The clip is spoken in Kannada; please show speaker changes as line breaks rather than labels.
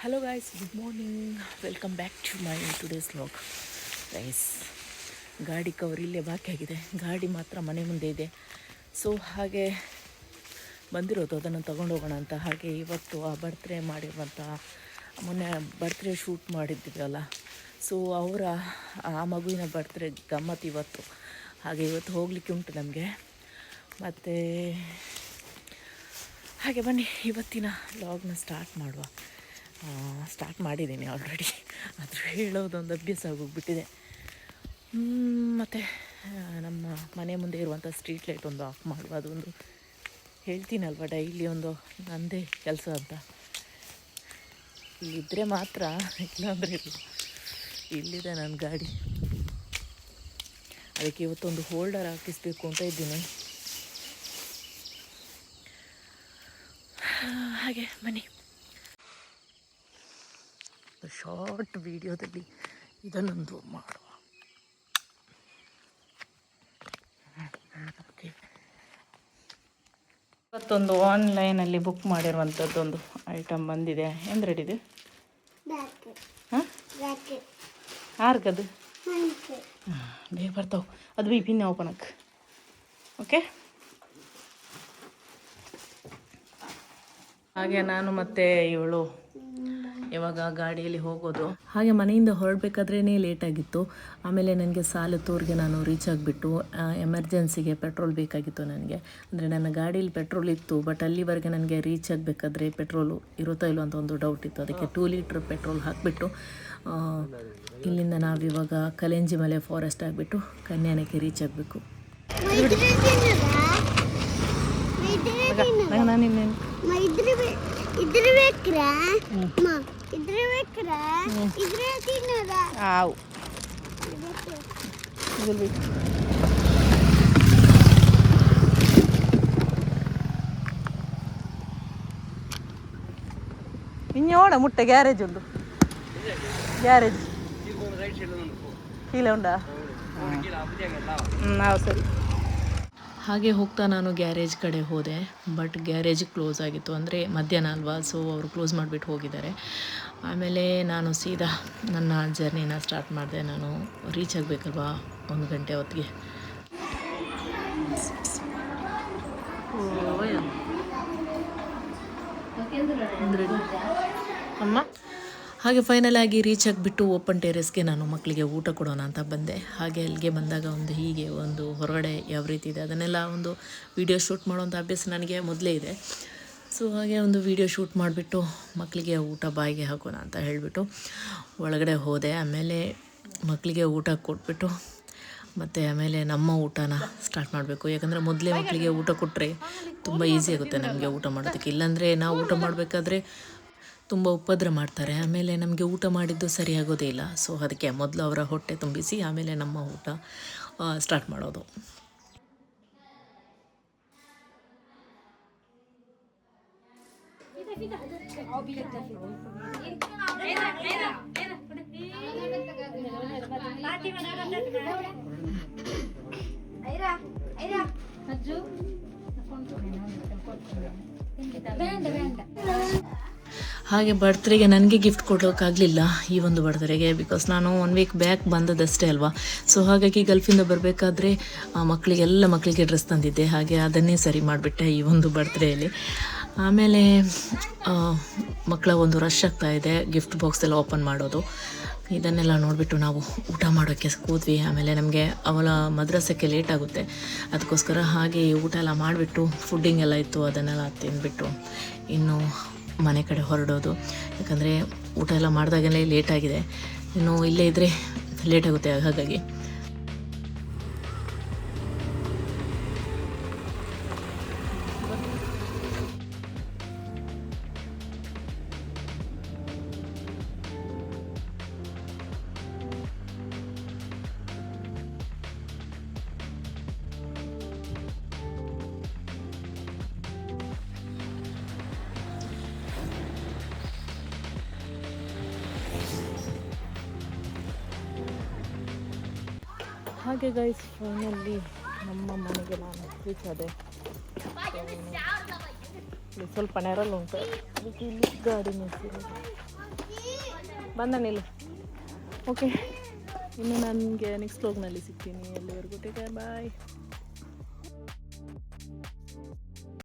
Hello guys good morning welcome back to my today's vlog guys ಗಾಡಿ ಕವರ್ ಇಲ್ಲೇ ಬಾಕಿ ಆಗಿದೆ. ಗಾಡಿ ಮಾತ್ರ ಮನೆ ಮುಂದೆ ಇದೆ. ಸೊ ಹಾಗೆ ಬಂದಿರೋದು. ಅದನ್ನು ತಗೊಂಡು ಹೋಗೋಣ ಅಂತ. ಹಾಗೆ ಇವತ್ತು ಆ ಬರ್ತ್ಡೇ ಮಾಡಿರುವಂಥ ಮೊನ್ನೆ ಬರ್ತ್ಡೇ ಶೂಟ್ ಮಾಡಿದ್ದಿದ್ರಲ್ಲ ಸೊ ಅವರ, ಆ ಮಗುವಿನ ಬರ್ತ್ಡೇ ಗಮ್ಮತ್ತು ಇವತ್ತು. ಹಾಗೆ ಇವತ್ತು ಹೋಗಲಿಕ್ಕೆ ಉಂಟು ನಮಗೆ. ಮತ್ತು, ಹಾಗೆ ಬನ್ನಿ. ಇವತ್ತಿನ ಲಾಗ್ನ ಸ್ಟಾರ್ಟ್ ಮಾಡುವ. ಸ್ಟಾರ್ಟ್ ಮಾಡಿದ್ದೀನಿ ಆಲ್ರೆಡಿ ಆದರೂ ಹೇಳೋದೊಂದು ಅಭ್ಯಾಸ ಆಗೋಗ್ಬಿಟ್ಟಿದೆ. ಮತ್ತು ನಮ್ಮ ಮನೆ ಮುಂದೆ ಇರುವಂಥ ಸ್ಟ್ರೀಟ್ ಲೈಟ್ ಒಂದು ಆಫ್ ಮಾಡುವ. ಅದೊಂದು ಹೇಳ್ತೀನಲ್ವ ಡೈಲಿ ಒಂದು ನಂದೇ ಕೆಲಸ ಅಂತ. ಇಲ್ಲಿದ್ದರೆ ಮಾತ್ರ, ಇಲ್ಲಾಂದರೆ ಇಲ್ಲ. ಇಲ್ಲಿದೆ ನನ್ನ ಗಾಡಿ. ಅದಕ್ಕೆ ಇವತ್ತೊಂದು ಹೋಲ್ಡರ್ ಹಾಕಿಸ್ಬೇಕು ಅಂತ ಇದ್ದೀನಿ. ಹಾಗೆ, ಬನ್ನಿ. ಶಾರ್ಟ್ ವಿಡಿಯೋದಲ್ಲಿ ಇದನ್ನೊಂದು ಮಾಡುವ. ಇವತ್ತೊಂದು ಆನ್ಲೈನಲ್ಲಿ ಬುಕ್ ಮಾಡಿರುವಂಥದ್ದೊಂದು ಐಟಮ್ ಬಂದಿದೆ.
ಇದು?
ಹಾಂ?
ಬ್ಯಾಕ್
ಆರ್ಗದು ಬೇಗ ಬರ್ತಾವೆ. ಅದು ಬಿ ಪಿನ್ ಓಪನ್ ಹಾಕ್. ಓಕೆ? ಹಾಗೆ ನಾನು ಮತ್ತೆ ಇವಳು ಇವಾಗ ಗಾಡಿಯಲ್ಲಿ ಹೋಗೋದು? ಹಾಗೆ ಮನೆಯಿಂದ ಹೊರಡಬೇಕಾದ್ರೇ ಲೇಟ್ ಆಗಿತ್ತು. ಆಮೇಲೆ ನನಗೆ ಸಾಲತ್ತೂರಿಗೆ ನಾನು ರೀಚ್ ಆಗಿಬಿಟ್ಟು ಎಮರ್ಜೆನ್ಸಿಗೆ ಪೆಟ್ರೋಲ್ ಬೇಕಾಗಿತ್ತು ನನಗೆ. ಅಂದರೆ ನನ್ನ ಗಾಡಿಯಲ್ಲಿ ಪೆಟ್ರೋಲ್ ಇತ್ತು ಬಟ್ ಅಲ್ಲಿವರೆಗೆ ನನಗೆ ರೀಚ್ ಆಗಬೇಕಾದ್ರೆ ಪೆಟ್ರೋಲು ಇರುತ್ತೋ ಇಲ್ಲ ಅಂತ ಒಂದು ಡೌಟ್ ಇತ್ತು. ಅದಕ್ಕೆ ಟೂ ಲೀಟ್ರ್ ಪೆಟ್ರೋಲ್ ಹಾಕಿಬಿಟ್ಟು ಇಲ್ಲಿಂದ ನಾವಿವಾಗ ಕಲೆಂಜಿ ಮಲೆ ಫಾರೆಸ್ಟ್ ಆಗಿಬಿಟ್ಟು ಕನ್ಯಾನಕ್ಕೆ ರೀಚ್ ಆಗಬೇಕು. ನಾನು ఆవు ഇഞ്ഞോട മുട്ട ഗ്യാരേജ് ഉണ്ട് ഗ്യാരേജ് കീല ഉണ്ടാ ആ ശരി ಹಾಗೆ ಹೋಗ್ತಾ ನಾನು ಗ್ಯಾರೇಜ್ ಕಡೆ ಹೋದೆ ಬಟ್ ಗ್ಯಾರೇಜ್ ಕ್ಲೋಸ್ ಆಗಿತ್ತು. ಅಂದರೆ ಮಧ್ಯಾಹ್ನ ಅಲ್ವಾ ಸೊ ಅವರು ಕ್ಲೋಸ್ ಮಾಡಿಬಿಟ್ಟು ಹೋಗಿದ್ದಾರೆ. ಆಮೇಲೆ ನಾನು ಸೀದಾ ನನ್ನ ಜರ್ನಿನ ಸ್ಟಾರ್ಟ್ ಮಾಡಿದೆ. ನಾನು ರೀಚ್ ಆಗಬೇಕಲ್ವಾ ಒಂದು ಗಂಟೆ ಹೊತ್ತಿಗೆ? ಅಮ್ಮ? ಹಾಗೆ ಫೈನಲ್ ಆಗಿ ರೀಚ್ ಆಗಿಬಿಟ್ಟು ಓಪನ್ ಟೆರೆಸ್ಗೆ ನಾನು ಮಕ್ಕಳಿಗೆ ಊಟ ಕೊಡೋಣ ಅಂತ ಬಂದೆ. ಹಾಗೆ ಅಲ್ಲಿಗೆ ಬಂದಾಗ ಒಂದು ಹೀಗೆ ಒಂದು ಹೊರಗಡೆ ಯಾವ ರೀತಿ ಇದೆ, ಅದನ್ನೆಲ್ಲ ಒಂದು ವಿಡಿಯೋ ಶೂಟ್ ಮಾಡೋವಂಥ ಅಭ್ಯಾಸ ನನಗೆ ಮೊದಲೇ ಇದೆ. ಸೊ ಹಾಗೆ ಒಂದು ವಿಡಿಯೋ ಶೂಟ್ ಮಾಡಿಬಿಟ್ಟು ಮಕ್ಕಳಿಗೆ ಊಟ ಬಾಯಿಗೆ ಹಾಕೋಣ ಅಂತ ಹೇಳಿಬಿಟ್ಟು ಒಳಗಡೆ ಹೋದೆ. ಆಮೇಲೆ ಮಕ್ಕಳಿಗೆ ಊಟ ಕೊಟ್ಬಿಟ್ಟು ಮತ್ತು ಆಮೇಲೆ ನಮ್ಮ ಊಟನ ಸ್ಟಾರ್ಟ್ ಮಾಡಬೇಕು. ಯಾಕಂದರೆ ಮೊದಲೇ ಮಕ್ಕಳಿಗೆ ಊಟ ಕೊಟ್ಟರೆ ತುಂಬ ಈಸಿ ಆಗುತ್ತೆ ನಮಗೆ ಊಟ ಮಾಡೋದಕ್ಕೆ. ಇಲ್ಲಾಂದರೆ ನಾವು ಊಟ ಮಾಡಬೇಕಾದ್ರೆ ತುಂಬ ಉಪದ್ರ ಮಾಡ್ತಾರೆ. ಆಮೇಲೆ ನಮಗೆ ಊಟ ಮಾಡಿದ್ದು ಸರಿಯಾಗೋದೇ ಇಲ್ಲ. ಸೊ ಅದಕ್ಕೆ ಮೊದಲು ಅವರ ಹೊಟ್ಟೆ ತುಂಬಿಸಿ ಆಮೇಲೆ ನಮ್ಮ ಊಟ ಸ್ಟಾರ್ಟ್ ಮಾಡೋದು. ಹಾಗೆ ಬರ್ತ್ಡೇಗೆ ನನಗೆ ಗಿಫ್ಟ್ ಕೊಡೋಕ್ಕಾಗಲಿಲ್ಲ ಈ ಒಂದು ಬರ್ತ್ಡೇಗೆ ಬಿಕಾಸ್ ನಾನು ಒನ್ ವೀಕ್ ಬ್ಯಾಕ್ ಬಂದದಷ್ಟೇ ಅಲ್ವಾ? ಸೊ ಹಾಗಾಗಿ ಗಲ್ಫಿಂದ ಬರಬೇಕಾದ್ರೆ ಮಕ್ಕಳಿಗೆಲ್ಲ ಮಕ್ಕಳಿಗೆ ಡ್ರೆಸ್ ತಂದಿದ್ದೆ. ಹಾಗೆ ಅದನ್ನೇ ಸರಿ ಮಾಡಿಬಿಟ್ಟೆ ಈ ಒಂದು ಬರ್ತ್ಡೇಯಲ್ಲಿ ಆಮೇಲೆ ಮಕ್ಕಳ ಒಂದು ರಶ್ ಆಗ್ತಾ ಇದೆ ಗಿಫ್ಟ್ ಬಾಕ್ಸ್ ಎಲ್ಲ ಓಪನ್ ಮಾಡೋದು. ಇದನ್ನೆಲ್ಲ ನೋಡಿಬಿಟ್ಟು ನಾವು ಊಟ ಮಾಡೋಕ್ಕೆ ಕೂದ್ವಿ. ಆಮೇಲೆ ನಮಗೆ ಅವಳ ಮದ್ರಸಕ್ಕೆ ಲೇಟ್ ಆಗುತ್ತೆ. ಅದಕ್ಕೋಸ್ಕರ ಹಾಗೆ ಊಟ ಎಲ್ಲ ಮಾಡಿಬಿಟ್ಟು ಫುಡ್ಡಿಂಗ್ ಎಲ್ಲ ಇತ್ತು, ಅದನ್ನೆಲ್ಲ ತಿಂದುಬಿಟ್ಟು, ಇನ್ನು ಮನೆ ಕಡೆ ಹೊರಡೋದು. ಯಾಕಂದರೆ ಊಟ ಎಲ್ಲ ಮಾಡಿದಾಗಲೇ ಲೇಟಾಗಿದೆ ಇನ್ನು ಇಲ್ಲೇ ಇದ್ದರೆ ಲೇಟ್ ಆಗುತ್ತೆ ಹಾಗಾಗಿ. ಹಾಗೆ ಗೈಸ್ ಫೈನಲ್ಲಿ ನಮ್ಮ ಮನೆಗೆ ನಾನು ರೀಚ್ ಆದೆ ಸ್ವಲ್ಪ ನೆರಲ್ ಉಂಟು. ಅದಕ್ಕೆ ಇಲ್ಲಿ ಗಾಡಿ ನಿಲ್ಸಿರೋದು ಬಂದ ನಿಲ್ಲು ಓಕೆ ಇನ್ನು ನನಗೆ ನೆಕ್ಸ್ಟ್ ವ್ಲಾಗ್ನಲ್ಲಿ ಸಿಗ್ತೀನಿ. ಎಲ್ಲಿವರೆಗೂ ಟೇಕ್ ಬಾಯ್